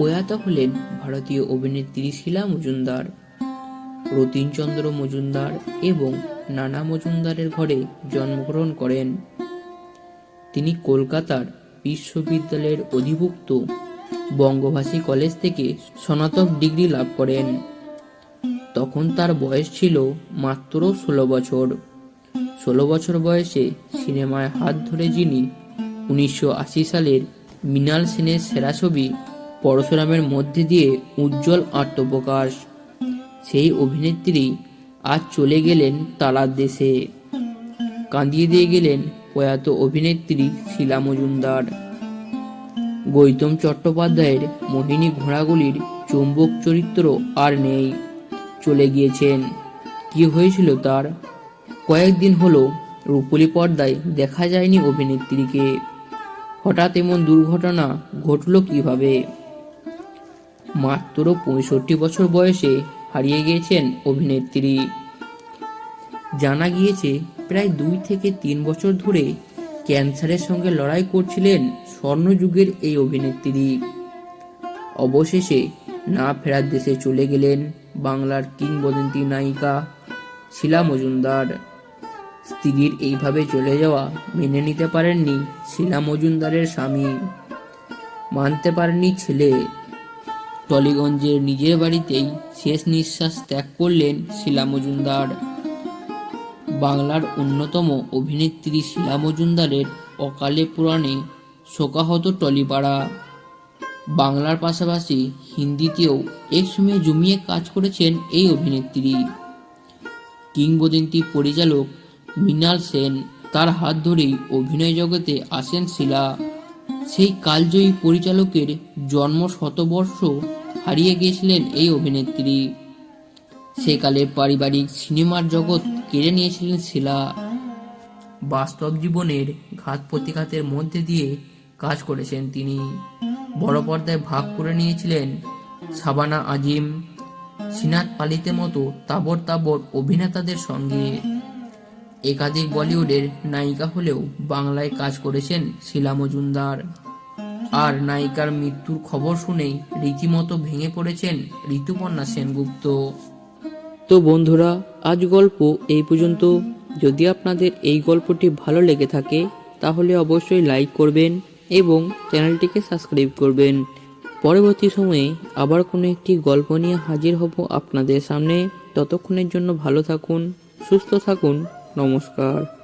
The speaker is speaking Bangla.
প্রয়াত হলেন ভারতীয় অভিনেত্রী শিলা মজুমদার, রতীনচন্দ্র মজুমদার এবং নানা মজুমদারের ঘরে জন্মগ্রহণ করেন। তিনি কলকাতার বিশ্ববিদ্যালয়ের অধিভুক্ত বঙ্গভাষী কলেজ থেকে স্নাতক ডিগ্রি লাভ করেন। তখন তার বয়স ছিল মাত্র ষোলো বছর। ষোলো বছর বয়সে সিনেমায় হাত ধরে যিনি উনিশশো আশি সালের মৃণাল সেনের সেরা ছবি পরশুরামের মধ্যে দিয়ে উজ্জ্বল আত্মপ্রকাশ। সেই অভিনেত্রী আজ চলে গেলেন তালার দেশে। কাঁদিয়ে দিয়ে গেলেন প্রয়াত অভিনেত্রী শিলা মজুমদার। গৌতম চট্টোপাধ্যায়ের মোহিনী ঘোড়াগুলির চুম্বক চরিত্র আর নেই। চলে গিয়েছেন। কি হয়েছিল তার? কয়েকদিন হলো রূপলি পর্দায় দেখা যায়নি অভিনেত্রীকে। হঠাৎ এমন দুর্ঘটনা ঘটল কীভাবে? মাত্র পঁয়ষট্টি বছর বয়সে হারিয়ে গিয়েছেন অভিনেত্রী। জানা গিয়েছে, প্রায় দুই থেকে তিন বছর ধরে ক্যান্সারের সঙ্গে লড়াই করছিলেন স্বর্ণযুগের এই অভিনেত্রী। অবশেষে না ফেরার দেশে চলে গেলেন বাংলার কিংবদন্তি নায়িকা শিলা মজুমদার। স্ত্রীর এইভাবে চলে যাওয়া মেনে নিতে পারেননি শিলা মজুমদারের স্বামী। মানতে পারেননি ছেলে। টলিগঞ্জের নিজের বাড়িতেই শেষ নিঃশ্বাস ত্যাগ করলেন শিলা মজুমদার। বাংলার অন্যতম অভিনেত্রী শিলা মজুমদারের অকালে পুরাণে শোকাহত টলিপাড়া। বাংলার পাশাপাশি হিন্দিতেও একসময় জমিয়ে কাজ করেছেন এই অভিনেত্রী। কিংবদন্তি পরিচালক মৃণাল সেন তার হাত ধরেই অভিনয় জগতে আসেন শিলা। সেই কালজয়ী পরিচালকের জন্ম শতবর্ষ হারিয়ে গিয়েছিলেন এই অভিনেত্রী। সেকালে পারিবারিক সিনেমার জগৎ কেড়ে নিয়েছিলেন শিলা। বাস্তব জীবনের ঘাত প্রতিঘাতের মধ্যে দিয়ে কাজ করেছেন তিনি। বড় পর্দায় ভাগ করে নিয়েছিলেন সাবানা আজিম, সিনাত পালিতে মতো তাবর তাবর অভিনেতাদের সঙ্গে। একাধিক বলিউডের নায়িকা হলেও বাংলায় কাজ করেছেন শিলা মজুমদার। আর নায়িকার মৃত্যুর খবর শুনেই রীতিমতো ভেঙে পড়েছেন ঋতুপর্ণা সেনগুপ্ত। তো বন্ধুরা, আজ গল্প এই পর্যন্ত। যদি আপনাদের এই গল্পটি ভালো লেগে থাকে, তাহলে অবশ্যই লাইক করবেন এবং চ্যানেলটিকে সাবস্ক্রাইব করবেন। পরবর্তী সময়ে আবার কোনো একটি গল্প নিয়ে হাজির হব আপনাদের সামনে। ততক্ষণের জন্য ভালো থাকুন, সুস্থ থাকুন, নমস্কার।